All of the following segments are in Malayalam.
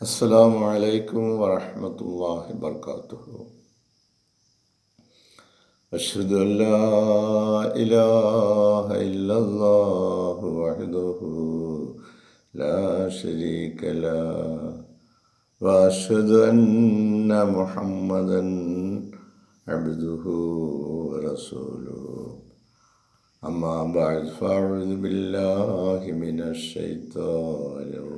അസ്സാം വലൈക്കും വാഹമത്തല്ലാഹി വർക്കാത്തു أشهد أن لا إله إلا الله وحده لا شريك له وأشهد أن محمدا عبده ورسوله أما بعد فأعوذ بالله من الشيطان الرجيم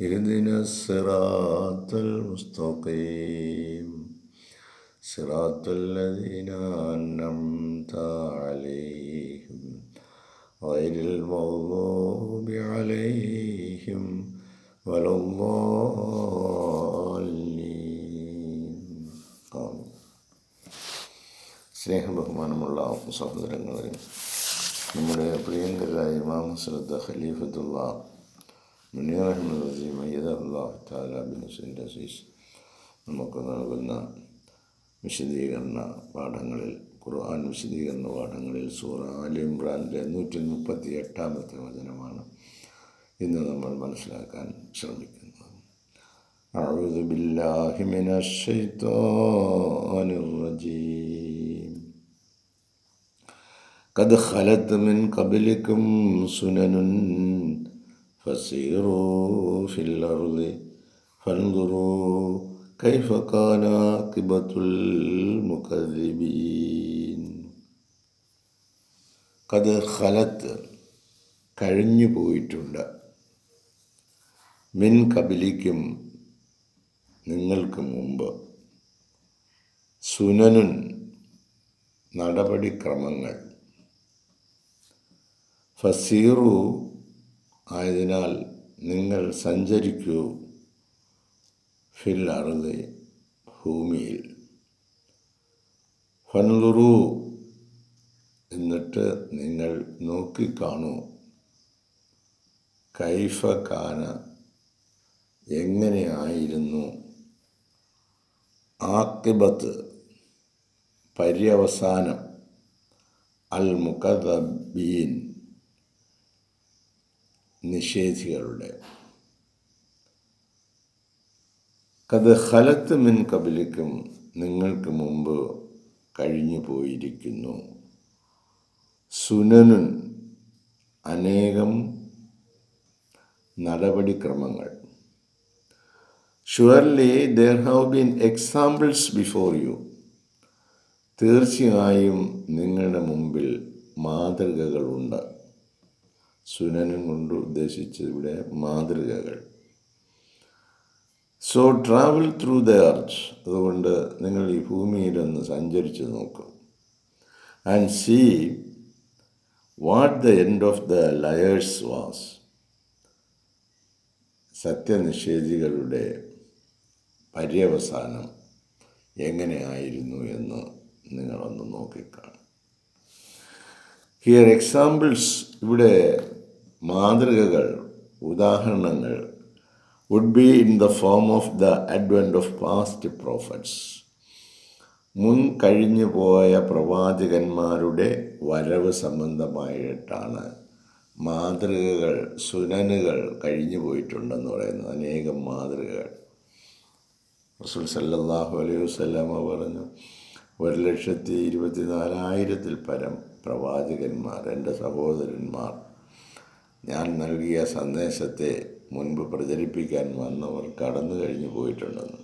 اهدنا الصراط المستقيم صراط الذين أنعمت عليهم غير المغضوب عليهم ولا الضالين آمين സ്നേഹബഹുമാനമുള്ള സഹോദരങ്ങളെ നമ്മുടെ പ്രിയങ്കരായ ഇമാം ഹസ്രത്ത് ഖലീഫത്തുള്ള മുനീർ അഹമ്മദ് അസീം അയ്യദ് അള്ളാഹു താല ബിൻ ഹുസൈൻ അസീസ് നമുക്ക് നൽകുന്ന വിശദീകരണ പാഠങ്ങളിൽ ഖുർആൻ വിശദീകരണ പാഠങ്ങളിൽ സൂറ ആലി ഇമ്രാൻ്റെ നൂറ്റി മുപ്പത്തി എട്ടാമത്തെ വചനമാണ് ഇന്ന് നമ്മൾ മനസ്സിലാക്കാൻ ശ്രമിക്കുന്നത് أعوذ بالله من الشيطان الرجيم قد خلت من قبلكم سنن فسيروا في الأرض فانظروا كيف كان عاقبة المكذبين قد خلت കഴിഞ്ഞു പോയിട്ടുണ്ട് മിൻ കബിലിക്കും നിങ്ങൾക്ക് മുമ്പ് സുനനുൻ നടപടിക്രമങ്ങൾ ഫസീറു ആയതിനാൽ നിങ്ങൾ സഞ്ചരിക്കൂ. ഫിൽ അറുതി ഭൂമിയിൽ. ഫൻലുറു എന്നിട്ട് നിങ്ങൾ നോക്കിക്കാണൂ. കൈഫ കാന എങ്ങനെയായിരുന്നു? ആക്കിബത്ത് പര്യവസാനം. അൽ മുഖദബീൻ നിഷേധികളുടെ. കത് ഹലത്ത് മിൻ കബിലിക്കും നിങ്ങൾക്ക് മുമ്പ് കഴിഞ്ഞു പോയിരിക്കുന്നു. സുനനുൻ അനേകം നടപടിക്രമങ്ങൾ. Surely there have been examples before you തീർച്ചയായും നിങ്ങളുടെ മുമ്പിൽ മാതൃകകളുണ്ട്. സുനനും കൊണ്ട് ഉദ്ദേശിച്ചത് ഇവിടെ മാതൃകകൾ. So travel through the earth അതുകൊണ്ട് നിങ്ങൾ ഈ ഭൂമിയിലൊന്ന് സഞ്ചരിച്ച് നോക്കും. And see what the end of the liars was സത്യനിഷേധികളുടെ പര്യവസാനം എങ്ങനെയായിരുന്നു എന്ന് നിങ്ങളൊന്ന് നോക്കിക്കാണും. ഹിയർ എക്സാമ്പിൾസ് ഇവിടെ മാതൃകകൾ ഉദാഹരണങ്ങൾ would be in the form of the advent of past prophets മുൻ കഴിഞ്ഞു പോയ പ്രവാചകന്മാരുടെ വരവ് സംബന്ധമായിട്ടാണ് മാതൃകകൾ സുനനുകൾ കഴിഞ്ഞു പോയിട്ടുണ്ടെന്ന് പറയുന്നത്. അനേകം മാതൃകകൾ. റസൂൽ സല്ലാഹു അലൈഹി വസ്ലാമ പറഞ്ഞു ഒരു ലക്ഷത്തി ഇരുപത്തി നാലായിരത്തിൽ പരം പ്രവാചകന്മാർ എന്റെ സഹോദരന്മാർ ഞാൻ നൽകിയ സന്ദേശത്തെ മുൻപ് പ്രചരിപ്പിക്കാൻ വന്നവർ കടന്നു കഴിഞ്ഞു പോയിട്ടുണ്ടെന്ന്.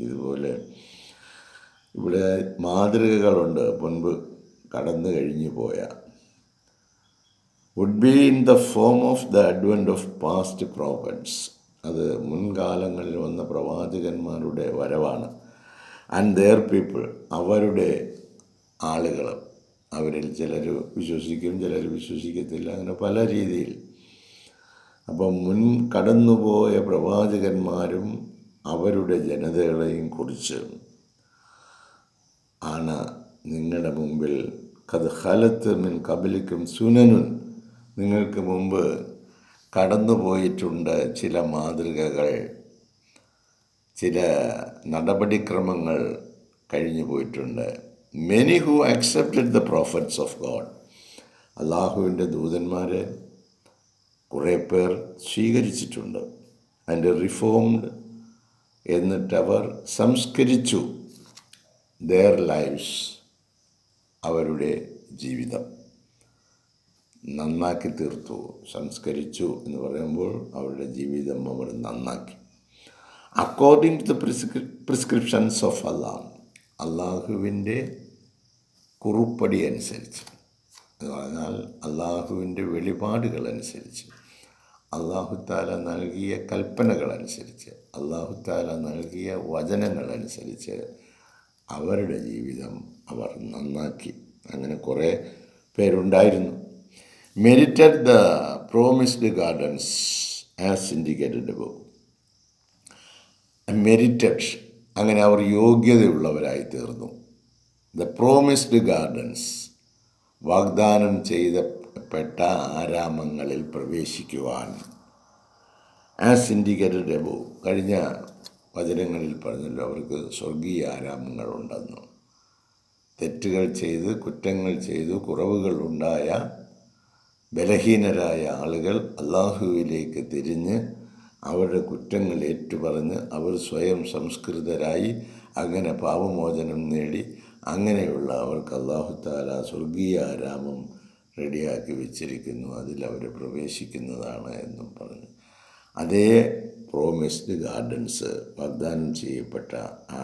ഇതുപോലെ ഇവിടെ മാതൃകകളുണ്ട്. മുൻപ് കടന്നു കഴിഞ്ഞു പോയ. Would be in the form of the advent of past prophets അത് മുൻകാലങ്ങളിൽ വന്ന പ്രവാചകന്മാരുടെ വരവാണ്. ആൻഡ് ദെയർ പീപ്പിൾ അവരുടെ ആളുകൾ അവരിൽ ചിലർ വിശ്വസിക്കും ചിലർ വിശ്വസിക്കത്തില്ല. അങ്ങനെ പല രീതിയിൽ. അപ്പം മുൻ കടന്നുപോയ പ്രവാചകന്മാരും അവരുടെ ജനതകളെയും കുറിച്ച് ആണ് നിങ്ങളുടെ മുമ്പിൽ കത് ഹലത്ത് മിൻ കബലിക്കും സുനനുൻ നിങ്ങൾക്ക് മുമ്പ് കടന്നുപോയിട്ടുണ്ട് ചില മാതൃകകൾ ചില നടപടിക്രമങ്ങൾ കഴിഞ്ഞു പോയിട്ടുണ്ട് many who accepted the prophets of God അള്ളാഹുവിന്റെ ദൂതന്മാരെ കുറേ പേർ സ്വീകരിച്ചിട്ടുണ്ട്. ആൻഡ് റിഫോംഡ് എന്നിട്ട് അവർ സംസ്കരിച്ചു ദെയർ ലൈഫ്സ് അവരുടെ ജീവിതം. നന്നാക്കി തീർത്തു സംസ്കരിച്ചു എന്ന് പറയുമ്പോൾ അവരുടെ ജീവിതം അവർ നന്നാക്കി. According to the prescription prescriptions of Allah അള്ളാഹുവിന്റെ കുറുപ്പടി അനുസരിച്ച്. എന്ന് പറഞ്ഞാൽ അള്ളാഹുവിന്റെ വെളിപാടുകൾ അനുസരിച്ച് അള്ളാഹുത്താല നൽകിയ കൽപ്പനകൾ അനുസരിച്ച് അള്ളാഹുത്താല നൽകിയ വചനങ്ങൾ അനുസരിച്ച് അവരുടെ ജീവിതം അവർ നന്നാക്കി. അങ്ങനെ കുറേ പേരുണ്ടായിരുന്നു. Merited the promised gardens as indicated book merited അങ്ങനെ അവർ യോഗ്യതയുള്ളവരായി തീർന്നു. ദ പ്രോമിസ്ഡ് ഗാർഡൻസ് വാഗ്ദാനം ചെയ്തപ്പെട്ട ആരാമങ്ങളിൽ പ്രവേശിക്കുവാൻ. ആസ് ഇൻഡിക്കേറ്റഡ് എബോ കഴിഞ്ഞ വചനങ്ങളിൽ പറഞ്ഞല്ലോ അവർക്ക് സ്വർഗീയ ആരാമങ്ങളുണ്ടെന്നു തെറ്റുകൾ ചെയ്ത് കുറ്റങ്ങൾ ചെയ്തു കുറവുകൾ ഉണ്ടായ ബലഹീനരായ ആളുകൾ അള്ളാഹുവിലേക്ക് തിരിഞ്ഞ് അവരുടെ കുറ്റങ്ങൾ ഏറ്റുപറഞ്ഞ് അവർ സ്വയം സംസ്കൃതരായി അങ്ങനെ പാപമോചനം നേടി അങ്ങനെയുള്ള അവർക്ക് അള്ളാഹുത്താല സ്വർഗീയ ആരാമം റെഡിയാക്കി വെച്ചിരിക്കുന്നു. അതിൽ അവർ പ്രവേശിക്കുന്നതാണ് എന്നും പറഞ്ഞു. അതേ പ്രോമിസ്ഡ് ഗാർഡൻസ് വാഗ്ദാനം ചെയ്യപ്പെട്ട ആ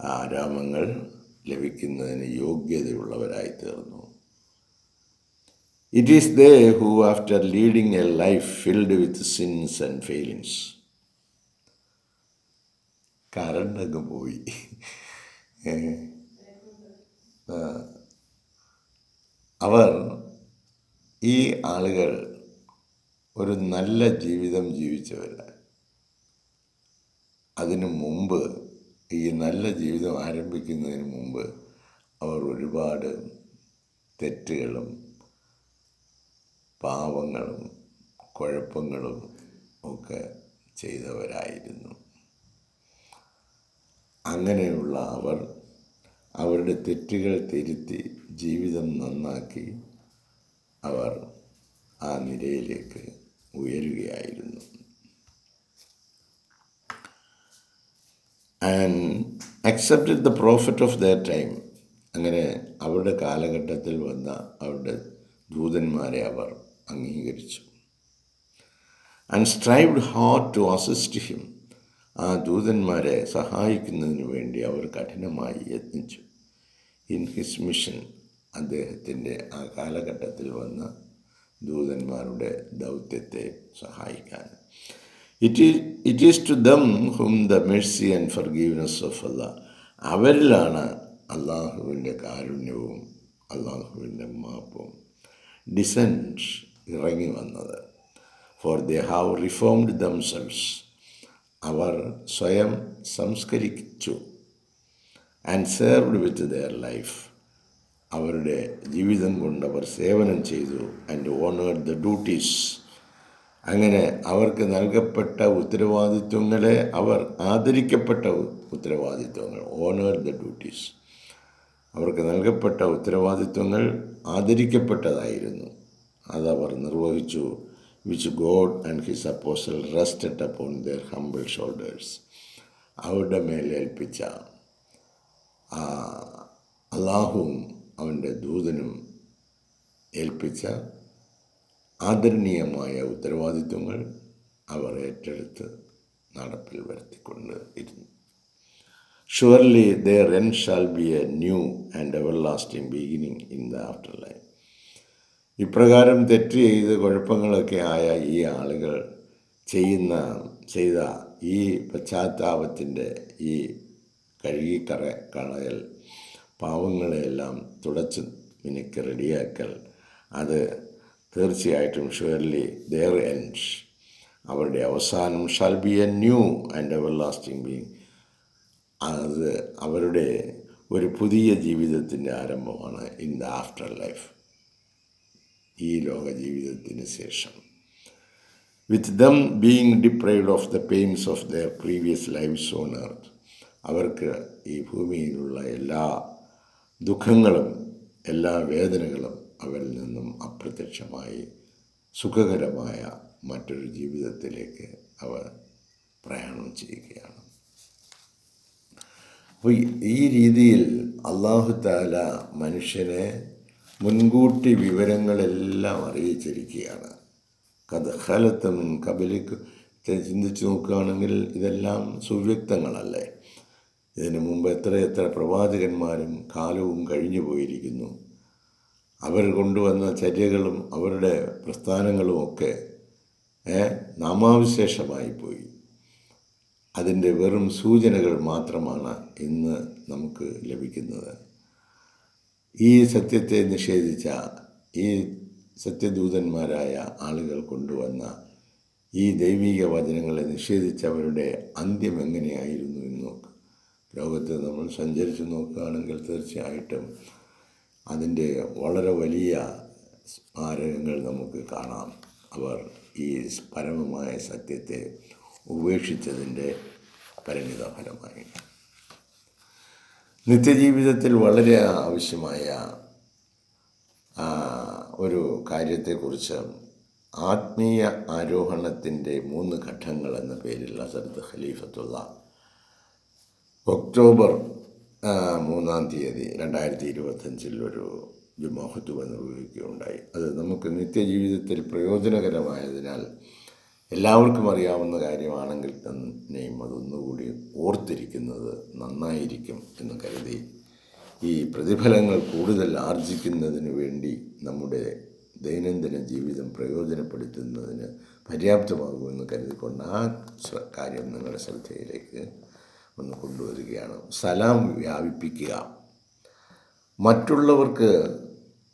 ആരാമങ്ങൾ ലഭിക്കുന്നതിന് യോഗ്യതയുള്ളവരായി തീർന്നു it is they who after leading a life filled with sins and failings കറണ്ടങ്ങ് പോയി. അവർ ഈ ആളുകൾ ഒരു നല്ല ജീവിതം ജീവിച്ചവരാണ് അതിനു മുമ്പ് ഈ നല്ല ജീവിതം ആരംഭിക്കുന്നതിന് മുമ്പ് അവർ ഒരുപാട് തെറ്റുകളും പാവങ്ങളും കുഴപ്പങ്ങളും ഒക്കെ ചെയ്തവരായിരുന്നു. അങ്ങനെയുള്ള അവർ അവരുടെ തെറ്റുകൾ തിരുത്തി ജീവിതം നന്നാക്കി അവർ ആ നിരയിലേക്ക് ഉയരുകയായിരുന്നു. And accepted the prophet of their time അങ്ങനെ അവരുടെ കാലഘട്ടത്തിൽ വന്ന അവരുടെ ദൂതന്മാരെ അവർ അംഗീകരിച്ചു. And strived hard to assist him ആ ദൂതന്മാരെ സഹായിക്കുന്നതിന് വേണ്ടി അവർ കഠിനമായി യത്നിച്ചു. ഇൻ ഹിസ് മിഷൻ അദ്ദേഹത്തിന്റെ ആ കാലഘട്ടത്തിൽ വന്ന ദൂതന്മാരുടെ ദൗത്യത്തെ സഹായിക്കാൻ. It is it is to them whom the mercy and forgiveness of Allah അവരിലാണ് അള്ളാഹുവിന്റെ കാരുണ്യവും അള്ളാഹുവിന്റെ മാപ്പും ഡിസൻസ് ഇറങ്ങി വന്നത്. For they have reformed themselves അവർ സ്വയം സംസ്കരിച്ചു and served with their life അവരുടെ ജീവിതം കൊണ്ട് അവർ സേവനം ചെയ്തു ആൻഡ് ഓണേഡ് ദ ഡ്യൂട്ടീസ് അങ്ങനെ അവർക്ക് നൽകപ്പെട്ട ഉത്തരവാദിത്വങ്ങളെ അവർ ആദരിക്കപ്പെട്ട ഉത്തരവാദിത്വങ്ങൾ ഓണർ ദ ഡ്യൂട്ടീസ് അവർക്ക് നൽകപ്പെട്ട ഉത്തരവാദിത്വങ്ങൾ ആദരിക്കപ്പെട്ടതായിരുന്നു. അതവർ നിർവഹിച്ചു. Which God and His apostle rested upon their humble shoulders. അവരുടെ മേലേൽപ്പിച്ച അള്ളാഹുവും അവന്റെ ദൂതനും ഏൽപ്പിച്ച ആദരണീയമായ ഉത്തരവാദിത്വങ്ങൾ അവർ ഏറ്റെടുത്ത് നടപ്പിൽ വരുത്തിക്കൊണ്ട് ഇരുന്നു surely their end shall be a new and everlasting beginning in the afterlife ഇപ്രകാരം തെറ്റ് ചെയ്ത് കുഴപ്പങ്ങളൊക്കെ ആയ ഈ ആളുകൾ ചെയ്യുന്ന ചെയ്ത ഈ പശ്ചാത്താപത്തിന്റെ ഈ കഴുകിക്കറ കളയൽ പാവങ്ങളെയെല്ലാം തുടച്ച് മിനുക്ക് റെഡിയാക്കൽ അത് തീർച്ചയായിട്ടും ഷുവർലി ദർ എൻഡ്. അവരുടെ അവസാനം shall be a new and everlasting being. അത് അവരുടെ ഒരു പുതിയ ജീവിതത്തിന്റെ ആരംഭമാണ് ഇൻ ദ ആഫ്റ്റർ ലൈഫ്. ഈ ലോക ജീവിതത്തിന് ശേഷം. With them being deprived of the pains of the previous lives on earth അവർക്ക് ഈ ഭൂമിയിലുള്ള എല്ലാ ദുഃഖങ്ങളും എല്ലാ വേദനകളും അവരിൽ നിന്നും അപ്രത്യക്ഷമായി സുഖകരമായ മറ്റൊരു ജീവിതത്തിലേക്ക് അവർ പ്രയാണം ചെയ്യുകയാണ്. അപ്പോൾ ഈ രീതിയിൽ അള്ളാഹു താല മനുഷ്യനെ മുൻകൂട്ടി വിവരങ്ങളെല്ലാം അറിയിച്ചിരിക്കുകയാണ്. കഥ ഹലത്തമിൻ കബലിക്ക് ചിന്തിച്ച് നോക്കുകയാണെങ്കിൽ ഇതെല്ലാം സുവ്യക്തങ്ങളല്ലേ? ഇതിനു മുമ്പ് എത്ര എത്ര പ്രവാചകന്മാരും കാലവും കഴിഞ്ഞു പോയിരിക്കുന്നു. അവർ കൊണ്ടുവന്ന ചര്യകളും അവരുടെ പ്രസ്ഥാനങ്ങളും ഒക്കെ നാമാവിശേഷമായി പോയി. അതിന്റെ വെറും സൂചനകൾ മാത്രമാണ് ഇന്ന് നമുക്ക് ലഭിക്കുന്നത്. ഈ സത്യത്തെ നിഷേധിച്ച ഈ സത്യദൂതന്മാരായ ആളുകൾ കൊണ്ടുവന്ന ഈ ദൈവിക വചനങ്ങളെ നിഷേധിച്ചവരുടെ അന്ത്യം എങ്ങനെയായിരുന്നു എന്ന് നോക്കുക ലോകത്ത് നമ്മൾ സഞ്ചരിച്ച് നോക്കുകയാണെങ്കിൽ തീർച്ചയായിട്ടും അതിന്റെ വളരെ വലിയ സ്മാരകങ്ങൾ നമുക്ക് കാണാം. അവർ ഈ പരമമായ സത്യത്തെ ഉപേക്ഷിച്ചതിന്റെ പരിണിത നിത്യജീവിതത്തിൽ വളരെ ആവശ്യമായ ഒരു കാര്യത്തെക്കുറിച്ച് ആത്മീയ ആരോഹണത്തിന്റെ മൂന്ന് ഘട്ടങ്ങൾ എന്ന പേരിൽ അസരത്ത് ഖലീഫത്തുള്ള ഒക്ടോബർ മൂന്നാം തീയതി രണ്ടായിരത്തി ഇരുപത്തഞ്ചിൽ ഒരു ജുമാഹത്തുവ നിർവഹിക്കുകയുണ്ടായി. അത് നമുക്ക് നിത്യജീവിതത്തിൽ പ്രയോജനകരമായതിനാൽ എല്ലാവർക്കും അറിയാവുന്ന കാര്യമാണെങ്കിൽ തന്നെയും അതൊന്നുകൂടി ഓർത്തിരിക്കുന്നത് നന്നായിരിക്കും എന്ന് കരുതി. ഈ പ്രതിഫലങ്ങൾ കൂടുതൽ ആർജിക്കുന്നതിന് വേണ്ടി നമ്മുടെ ദൈനംദിന ജീവിതം പ്രയോജനപ്പെടുത്തുന്നതിന് പര്യാപ്തമാകുമെന്ന് കരുതിക്കൊണ്ട് ആ കാര്യം നിങ്ങളുടെ ശ്രദ്ധയിലേക്ക് ഒന്ന് കൊണ്ടുവരികയാണ്. സലാം വ്യാപിപ്പിക്കുക. മറ്റുള്ളവർക്ക്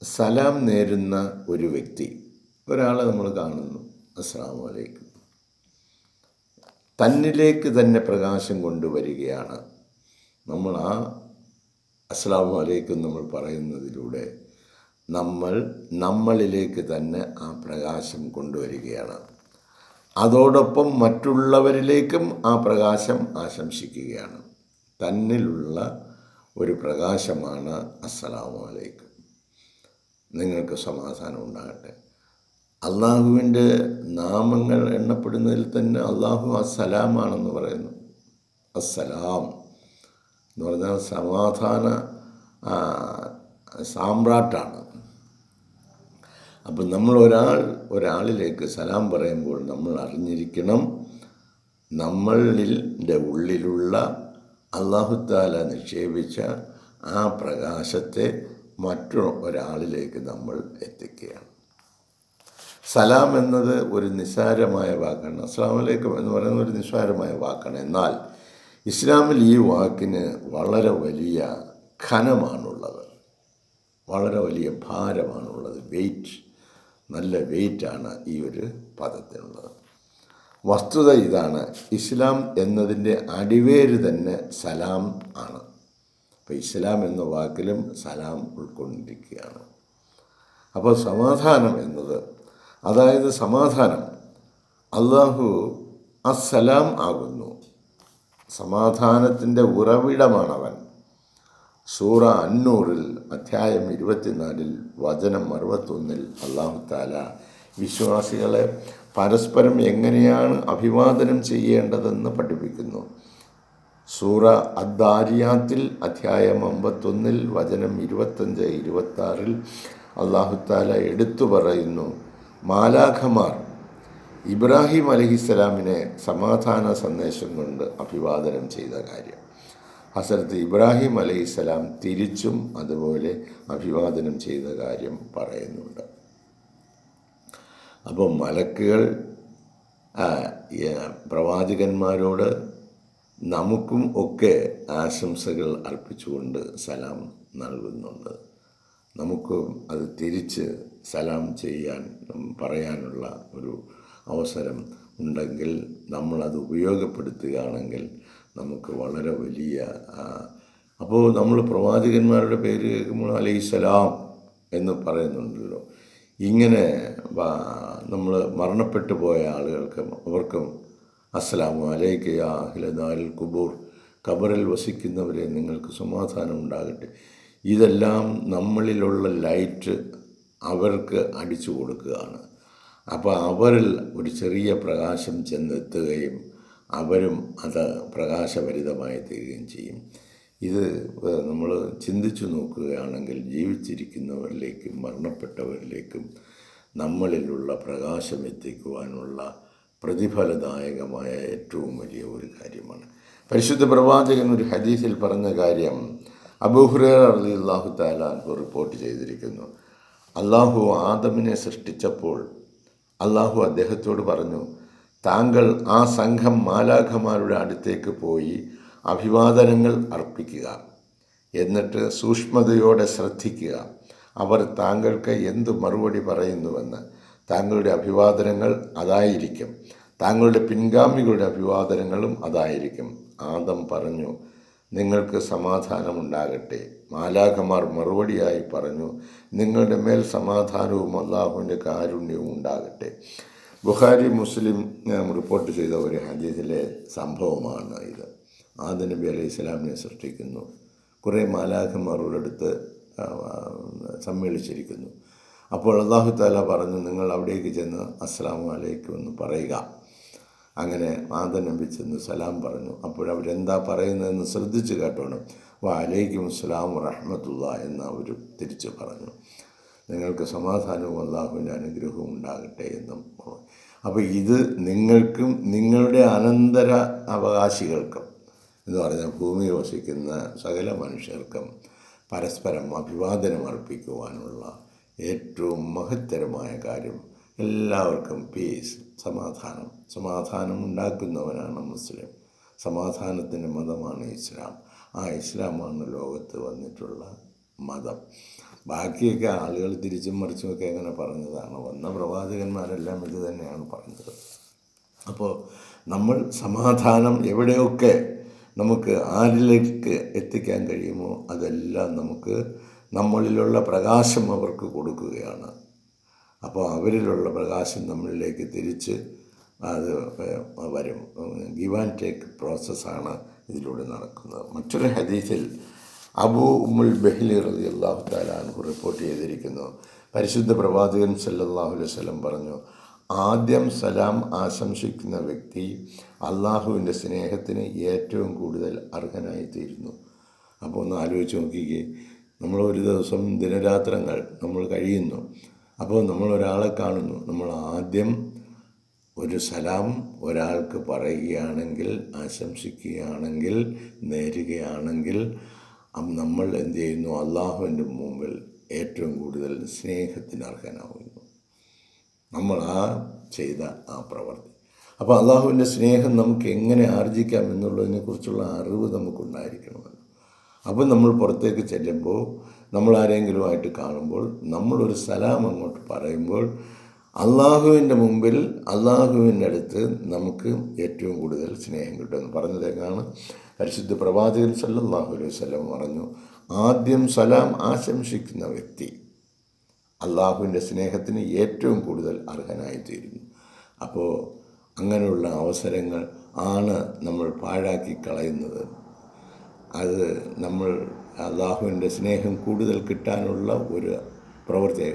സലാം നേരുന്ന ഒരു വ്യക്തി ഒരാളെ നമ്മൾ കാണുന്നു. അസ്സാം വലൈക്കും തന്നിലേക്ക് തന്നെ പ്രകാശം കൊണ്ടുവരികയാണ്. നമ്മൾ ആ അസ്ലാം വലൈക്കും നമ്മൾ പറയുന്നതിലൂടെ നമ്മൾ നമ്മളിലേക്ക് തന്നെ ആ പ്രകാശം കൊണ്ടുവരികയാണ്. അതോടൊപ്പം മറ്റുള്ളവരിലേക്കും ആ പ്രകാശം ആശംസിക്കുകയാണ്. തന്നിലുള്ള ഒരു പ്രകാശമാണ് അസ്സലാമു അലൈക്കും. നിങ്ങൾക്ക് സമാധാനം ഉണ്ടാകട്ടെ. അള്ളാഹുവിന്റെ നാമങ്ങൾ എണ്ണപ്പെടുന്നതിൽ തന്നെ അള്ളാഹു അസ്സലാമാണെന്ന് പറയുന്നു. അസ്സലാം എന്ന് പറഞ്ഞാൽ സമാധാന സാമ്രാട്ടാണ്. അപ്പം നമ്മൾ ഒരാൾ ഒരാളിലേക്ക് സലാം പറയുമ്പോൾ നമ്മൾ അറിഞ്ഞിരിക്കണം നമ്മളിന്റെ ഉള്ളിലുള്ള അള്ളാഹുത്താല നിക്ഷേപിച്ച ആ പ്രകാശത്തെ മറ്റൊരാളിലേക്ക് നമ്മൾ എത്തിക്കുകയാണ്. സലാം എന്നത് ഒരു നിസ്സാരമായ വാക്കാണ്. അസ്സാം വലൈക്കും എന്ന് പറയുന്ന ഒരു നിസ്സാരമായ വാക്കാണ്. എന്നാൽ ഇസ്ലാമിൽ ഈ വാക്കിന് വളരെ വലിയ ഖനമാണുള്ളത് വളരെ വലിയ ഭാരമാണുള്ളത്. വെയിറ്റ് നല്ല വെയിറ്റാണ് ഈ ഒരു പദത്തിനുള്ളത്. വസ്തുത ഇതാണ്. ഇസ്ലാം എന്നതിന്റെ അടിവേര് തന്നെ സലാം ആണ്. അപ്പോൾ ഇസ്ലാം എന്ന വാക്കിലും സലാം ഉൾക്കൊണ്ടിരിക്കുകയാണ്. അപ്പോൾ സമാധാനം എന്നത് അതായത് സമാധാനം. അള്ളാഹു അസ്സലാം ആകുന്നു. സമാധാനത്തിന്റെ ഉറവിടമാണവൻ. സൂറ അന്നൂറിൽ അധ്യായം ഇരുപത്തിനാലിൽ വചനം അറുപത്തൊന്നിൽ അള്ളാഹു താല വിശ്വാസികളെ പരസ്പരം എങ്ങനെയാണ് അഭിവാദനം ചെയ്യേണ്ടതെന്ന് പഠിപ്പിക്കുന്നു. സൂറ അദ്ദാരിയാത്തിൽ അധ്യായം അമ്പത്തൊന്നിൽ വചനം ഇരുപത്തഞ്ച് ഇരുപത്താറിൽ അള്ളാഹുത്താല എടുത്തു പറയുന്നു. മാലാഖമാർ ഇബ്രാഹിം അലഹിസ്സലാമിനെ സമാധാന സന്ദേശം കൊണ്ട് അഭിവാദനം ചെയ്ത കാര്യം. ഹസരത്ത് ഇബ്രാഹിം അലഹിസ്സലാം തിരിച്ചും അതുപോലെ അഭിവാദനം ചെയ്ത കാര്യം പറയുന്നുണ്ട്. അപ്പോൾ മലക്കുകൾ പ്രവാചകന്മാരോട് നമുക്കും ഒക്കെ ആശംസകൾ അർപ്പിച്ചുകൊണ്ട് സലാം നൽകുന്നുണ്ട്. നമുക്കും അത് തിരിച്ച് സലാം ചെയ്യാൻ പറയാനുള്ള ഒരു അവസരം ഉണ്ടെങ്കിൽ നമ്മളത് ഉപയോഗപ്പെടുത്തുകയാണെങ്കിൽ നമുക്ക് വളരെ വലിയ അപ്പോൾ നമ്മൾ പ്രവാചകന്മാരുടെ പേര് കേൾക്കുമ്പോൾ അലൈഹിസ്സലാം എന്ന് പറയുന്നുണ്ടല്ലോ. ഇങ്ങനെ നമ്മൾ മരണപ്പെട്ടു പോയ ആളുകൾക്കും അവർക്കും അസ്സലാമു അലൈക്ക് യാ അഹ്ലദാൽ കുബൂർ ഖബറിൽ വസിക്കുന്നവരെ നിങ്ങൾക്ക് സമാധാനം ഉണ്ടാകട്ടെ. ഇതെല്ലാം നമ്മളിലുള്ള ലൈറ്റ് അവർക്ക് അടിച്ചു കൊടുക്കുകയാണ്. അപ്പോൾ അവരിൽ ഒരു ചെറിയ പ്രകാശം ചെന്നെത്തുകയും അവരും അത് പ്രകാശഭരിതമായി തീരുകയും ചെയ്യും. ഇത് നമ്മൾ ചിന്തിച്ചു നോക്കുകയാണെങ്കിൽ ജീവിച്ചിരിക്കുന്നവരിലേക്കും മരണപ്പെട്ടവരിലേക്കും നമ്മളിലുള്ള പ്രകാശം എത്തിക്കുവാനുള്ള പ്രതിഫലദായകമായ ഏറ്റവും വലിയ ഒരു കാര്യമാണ്. പരിശുദ്ധ പ്രവാചകൻ ഒരു ഹദീസിൽ പറഞ്ഞ കാര്യം അബൂഹുറേർ അലി അള്ളാഹു താലാൻ റിപ്പോർട്ട് ചെയ്തിരിക്കുന്നു. അള്ളാഹു ആദമിനെ സൃഷ്ടിച്ചപ്പോൾ അള്ളാഹു അദ്ദേഹത്തോട് പറഞ്ഞു താങ്കൾ ആ സംഘം മാലാഖമാരുടെ അടുത്തേക്ക് പോയി അഭിവാദനങ്ങൾ അർപ്പിക്കുക. എന്നിട്ട് സൂക്ഷ്മതയോടെ ശ്രദ്ധിക്കുക. അവർ താങ്കൾക്ക് എന്ത് മറുപടി പറയുന്നുവെന്ന്. താങ്കളുടെ അഭിവാദനങ്ങൾ അതായിരിക്കും. താങ്കളുടെ പിൻഗാമികളുടെ അഭിവാദനങ്ങളും അതായിരിക്കും. ആദം പറഞ്ഞു നിങ്ങൾക്ക് സമാധാനമുണ്ടാകട്ടെ. മാലാഖമാർ മറുപടിയായി പറഞ്ഞു നിങ്ങളുടെ മേൽ സമാധാനവും അള്ളാഹുവിന്റെ കാരുണ്യവും ഉണ്ടാകട്ടെ. ബുഹാരി മുസ്ലിം റിപ്പോർട്ട് ചെയ്ത ഒരു ഹദീസിലെ സംഭവമാണ് ഇത്. ആദ്യ നബി അലൈഹി ഇസ്ലാമിനെ സൃഷ്ടിക്കുന്നു. കുറേ മാലാഖമാരുടെ അടുത്ത് സമ്മേളിച്ചിരിക്കുന്നു. അപ്പോൾ അള്ളാഹു താല പറഞ്ഞു നിങ്ങൾ അവിടേക്ക് ചെന്ന് അസ്സാം അലൈക്കും എന്ന് പറയുക. അങ്ങനെ ആദ നബി ചെന്ന് സലാം പറഞ്ഞു. അപ്പോഴവരെന്താ പറയുന്നതെന്ന് ശ്രദ്ധിച്ച് കേട്ടോണം. വാലേക്കും സ്ലാം റഹ്മത്തുള്ള എന്ന് അവർ തിരിച്ചു പറഞ്ഞു. നിങ്ങൾക്ക് സമാധാനവും അള്ളാഹുവിന്റെ അനുഗ്രഹവും ഉണ്ടാകട്ടെ എന്നും അപ്പോൾ ഇത് നിങ്ങൾക്കും നിങ്ങളുടെ അനന്തര അവകാശികൾക്കും എന്ന് പറഞ്ഞാൽ ഭൂമി വസിക്കുന്ന സകല മനുഷ്യർക്കും പരസ്പരം അഭിവാദനം അർപ്പിക്കുവാനുള്ള ഏറ്റവും മഹത്തരമായ കാര്യം എല്ലാവർക്കും പീസ് സമാധാനം. സമാധാനം ഉണ്ടാക്കുന്നവനാണ് മുസ്ലിം. സമാധാനത്തിന്റെ മതമാണ് ഇസ്ലാം. ആ ഇസ്ലാമാണ് ലോകത്ത് വന്നിട്ടുള്ള മതം. ബാക്കിയൊക്കെ ആളുകൾ തിരിച്ചും മറിച്ചുമൊക്കെ എങ്ങനെ പറഞ്ഞതാണ്? വന്ന പ്രവാചകന്മാരെല്ലാം ഇത് തന്നെയാണ് പറഞ്ഞത്. അപ്പോൾ നമ്മൾ സമാധാനം എവിടെയൊക്കെ നമുക്ക് ആരിലേക്ക് എത്തിക്കാൻ കഴിയുമോ അതെല്ലാം നമുക്ക് നമ്മളിലുള്ള പ്രകാശം അവർക്ക് കൊടുക്കുകയാണ്. അപ്പോൾ അവരിലുള്ള പ്രകാശം നമ്മളിലേക്ക് തിരിച്ച് അത് വരും. ഗിവ് ആൻഡ് ടേക്ക് പ്രോസസ്സാണ് ഇതിലൂടെ നടക്കുന്നത്. മറ്റൊരു ഹദീസിൽ അബു ഉമ്മുൽ ബെഹ്ലി റലി അള്ളാഹു താലാൻഹു റിപ്പോർട്ട് ചെയ്തിരിക്കുന്നു. പരിശുദ്ധ പ്രവാചകൻ സല്ലാഹു അലൈഹി വസല്ലം പറഞ്ഞു ആദ്യം സലാം ആശംസിക്കുന്ന വ്യക്തി അള്ളാഹുവിന്റെ സ്നേഹത്തിന് ഏറ്റവും കൂടുതൽ അർഹനായി തീരുന്നു അപ്പോൾ ഒന്ന് ആലോചിച്ച് നോക്കിക്കേ നമ്മൾ ഒരു ദിവസം ദിനരാത്രങ്ങൾ നമ്മൾ കഴിയുന്നു. അപ്പോൾ നമ്മൾ ഒരാളെ കാണുന്നു. നമ്മൾ ആദ്യം ഒരു സലാം ഒരാൾക്ക് പറയുകയാണെങ്കിൽ ആശംസിക്കുകയാണെങ്കിൽ നേരുകയാണെങ്കിൽ നമ്മൾ എന്ത് ചെയ്യുന്നു? അള്ളാഹുവിന്റെ മുമ്പിൽ ഏറ്റവും കൂടുതൽ സ്നേഹത്തിന് അർഹനാവുന്നു. നമ്മൾ ആ ചെയ്ത ആ പ്രവൃത്തി അപ്പോൾ അള്ളാഹുവിന്റെ സ്നേഹം നമുക്ക് എങ്ങനെ ആർജിക്കാം എന്നുള്ളതിനെ കുറിച്ചുള്ള അറിവ് നമുക്കുണ്ടായിരിക്കണമല്ലോ അപ്പോൾ നമ്മൾ പുറത്തേക്ക് ചെല്ലുമ്പോൾ നമ്മൾ ആരെങ്കിലുമായിട്ട് കാണുമ്പോൾ നമ്മളൊരു സലാം അങ്ങോട്ട് പറയുമ്പോൾ അള്ളാഹുവിന്റെ മുമ്പിൽ അള്ളാഹുവിന്റെ അടുത്ത് നമുക്ക് ഏറ്റവും കൂടുതൽ സ്നേഹം കിട്ടുമെന്ന് പറഞ്ഞതേക്കാണ് പരിശുദ്ധ പ്രവാചകൻ സല്ലാഹു അലൈഹി സ്വലം പറഞ്ഞു ആദ്യം സലാം ആശംസിക്കുന്ന വ്യക്തി അള്ളാഹുവിന്റെ സ്നേഹത്തിന് ഏറ്റവും കൂടുതൽ അർഹനായി അർഹനായിത്തീരുന്നു അപ്പോൾ അങ്ങനെയുള്ള അവസരങ്ങൾ ആണ് നമ്മൾ പാഴാക്കി കളയുന്നത്. അത് നമ്മൾ അള്ളാഹുവിന്റെ സ്നേഹം കൂടുതൽ കിട്ടാനുള്ള ഒരു പ്രവൃത്തി.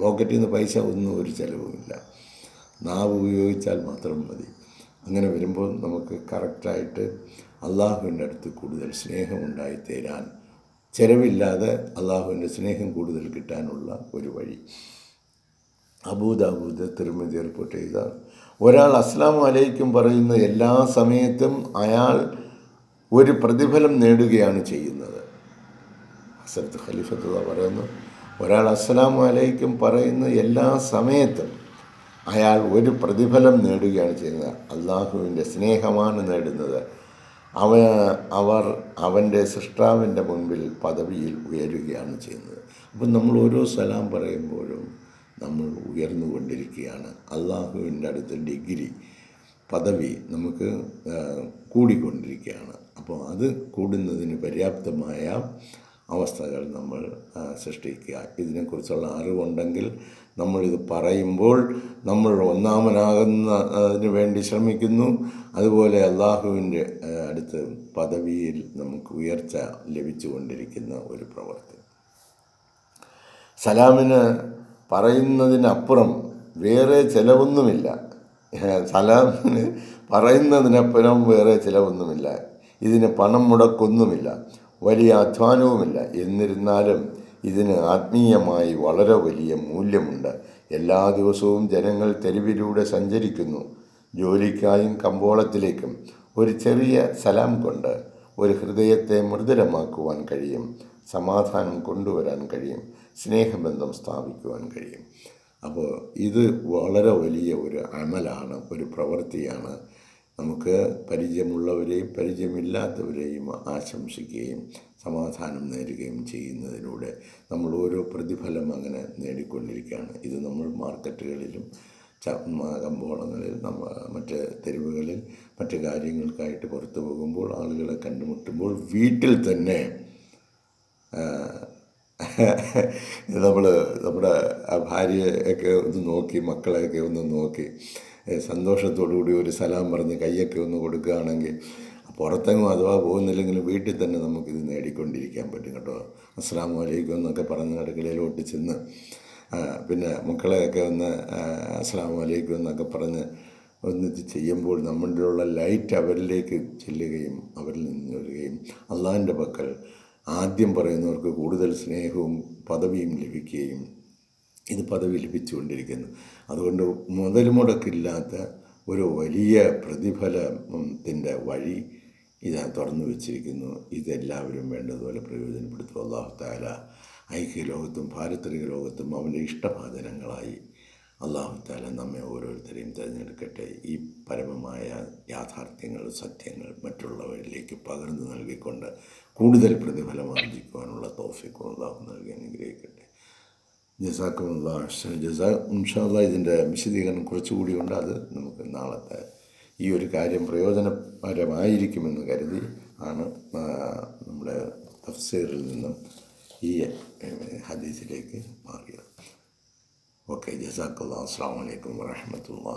പോക്കറ്റിൽ നിന്ന് പൈസ ഒന്നും ഒരു ചിലവുമില്ല. നാവ് ഉപയോഗിച്ചാൽ മാത്രം മതി. അങ്ങനെ വരുമ്പോൾ നമുക്ക് കറക്റ്റായിട്ട് അള്ളാഹുവിന്റെ അടുത്ത് കൂടുതൽ സ്നേഹമുണ്ടായി തീരാൻ ചിലവില്ലാതെ അള്ളാഹുവിന്റെ സ്നേഹം കൂടുതൽ കിട്ടാനുള്ള ഒരു വഴി. അബൂദാബൂദ് തിരുമതി റിപ്പോർട്ട് ചെയ്ത ഒരാൾ അസ്ലാം അലൈക്കും പറയുന്ന എല്ലാ സമയത്തും അയാൾ ഒരു പ്രതിഫലം നേടുകയാണ് ചെയ്യുന്നത്. ഹസരത്ത് ഖലീഫത്ത് പറയുന്നു ഒരാൾ അസ്സലാമു അലൈക്കും പറയുന്ന എല്ലാ സമയത്തും അയാൾ ഒരു പ്രതിഫലം നേടുകയാണ് ചെയ്യുന്നത്. അള്ളാഹുവിന്റെ സ്നേഹമാണ് നേടുന്നത്. അവ അവർ അവന്റെ സൃഷ്ടാവിന്റെ മുൻപിൽ പദവിയിൽ ഉയരുകയാണ് ചെയ്യുന്നത്. അപ്പം നമ്മൾ ഓരോ സലാം പറയുമ്പോഴും നമ്മൾ ഉയർന്നുകൊണ്ടിരിക്കുകയാണ്. അള്ളാഹുവിന്റെ അടുത്ത് ഡിഗ്രി പദവി നമുക്ക് കൂടിക്കൊണ്ടിരിക്കുകയാണ്. അപ്പോൾ അത് കൂടുന്നതിന് പര്യാപ്തമായ അവസ്ഥകൾ നമ്മൾ സൃഷ്ടിക്കുക. ഇതിനെക്കുറിച്ചുള്ള അറിവുണ്ടെങ്കിൽ നമ്മളിത് പറയുമ്പോൾ നമ്മൾ ഒന്നാമനാകുന്നതിന് വേണ്ടി ശ്രമിക്കുന്നു. അതുപോലെ അള്ളാഹുവിന്റെ അടുത്ത് പദവിയിൽ നമുക്ക് ഉയർച്ച ലഭിച്ചുകൊണ്ടിരിക്കുന്ന ഒരു പ്രവർത്തി സലാമിന് പറയുന്നതിനപ്പുറം വേറെ ചിലവൊന്നുമില്ല. സലാമിന് പറയുന്നതിനപ്പുറം വേറെ ചിലവൊന്നുമില്ല. ഇതിന് പണം മുടക്കൊന്നുമില്ല. വലിയ അധ്വാനവുമില്ല. എന്നിരുന്നാലും ഇതിന് ആത്മീയമായി വളരെ വലിയ മൂല്യമുണ്ട്. എല്ലാ ദിവസവും ജനങ്ങൾ തെരുവിലൂടെ സഞ്ചരിക്കുന്നു. ജോലിക്കായും കമ്പോളത്തിലേക്കും. ഒരു ചെറിയ സലാം കൊണ്ട് ഒരു ഹൃദയത്തെ മൃദുലമാക്കുവാൻ കഴിയും. സമാധാനം കൊണ്ടുവരാൻ കഴിയും. സ്നേഹബന്ധം സ്ഥാപിക്കുവാൻ കഴിയും. അപ്പോൾ ഇത് വളരെ വലിയ ഒരു അമലാണ് ഒരു പ്രവൃത്തിയാണ്. നമുക്ക് പരിചയമുള്ളവരെയും പരിചയമില്ലാത്തവരെയും ആശംസിക്കുകയും സമാധാനം നേരുകയും ചെയ്യുന്നതിലൂടെ നമ്മൾ ഓരോ പ്രതിഫലം അങ്ങനെ നേടിക്കൊണ്ടിരിക്കുകയാണ്. ഇത് നമ്മൾ മാർക്കറ്റുകളിലും കമ്പോളങ്ങളിൽ നമ്മ മറ്റ് തെരുവുകളിൽ മറ്റ് കാര്യങ്ങൾക്കായിട്ട് പുറത്തു പോകുമ്പോൾ ആളുകളെ കണ്ടുമുട്ടുമ്പോൾ വീട്ടിൽ തന്നെ നമ്മൾ നമ്മുടെ ഭാര്യയൊക്കെ ഒന്ന് നോക്കി മക്കളെയൊക്കെ ഒന്ന് നോക്കി സന്തോഷത്തോടുകൂടി ഒരു സലാം പറഞ്ഞ് കയ്യൊക്കെ ഒന്ന് കൊടുക്കുകയാണെങ്കിൽ പുറത്തെങ്ങും അഥവാ പോകുന്നില്ലെങ്കിലും വീട്ടിൽ തന്നെ നമുക്കിത് നേടിക്കൊണ്ടിരിക്കാൻ പറ്റും കേട്ടോ. അസ്സാം വലൈക്കും എന്നൊക്കെ പറഞ്ഞ് അടുക്കളയിലോട്ട് ചെന്ന് പിന്നെ മക്കളെയൊക്കെ ഒന്ന് അസ്സാം വലൈക്കും എന്നൊക്കെ പറഞ്ഞ് ഒന്നിച്ച് ചെയ്യുമ്പോൾ നമ്മളിലുള്ള ലൈറ്റ് അവരിലേക്ക് ചെല്ലുകയും അവരിൽ നിന്ന് വരികയും അള്ളാഹിന്റെ പക്കൽ ആദ്യം പറയുന്നവർക്ക് കൂടുതൽ സ്നേഹവും പദവിയും ലഭിക്കുകയും ഇത് പദവി ലഭിച്ചുകൊണ്ടിരിക്കുന്നു. അതുകൊണ്ട് മുതൽ മുടക്കില്ലാത്ത ഒരു വലിയ പ്രതിഫലത്തിന്റെ വഴി ഇത് തുറന്നു വെച്ചിരിക്കുന്നു. ഇതെല്ലാവരും വേണ്ടതുപോലെ പ്രയോജനപ്പെടുത്തും അള്ളാഹു താല ഐക്യ ലോകത്തും പാരത്രിക ലോകത്തും അവന്റെ ഇഷ്ടഭാചനങ്ങളായി അള്ളാഹു താല നമ്മെ ഓരോരുത്തരെയും തിരഞ്ഞെടുക്കട്ടെ. ഈ പരമമായ യാഥാർത്ഥ്യങ്ങൾ സത്യങ്ങൾ മറ്റുള്ളവരിലേക്ക് പകർന്നു നൽകിക്കൊണ്ട് കൂടുതൽ പ്രതിഫലം ആർജിക്കുവാനുള്ള തോഫിക്കും അള്ളാഹു നൽകി അനുഗ്രഹിക്കട്ടെ. ജസാക്കുമുള്ള ജസാ. ഇൻഷാല്ല ഇതിന്റെ വിശദീകരണം കുറച്ചുകൂടി ഉണ്ട് അത് നമുക്ക് നാളത്തെ ഈ ഒരു കാര്യം പ്രയോജനപരമായിരിക്കുമെന്ന് കരുതി ആണ് നമ്മുടെ തഫ്സീറിൽ നിന്നും ഈ ഹദീസിലേക്ക് മാറിയത്. ഓക്കെ ജസാക്കുള്ള അസ്സാം വലൈക്കും വാഹമത്തല്ലാ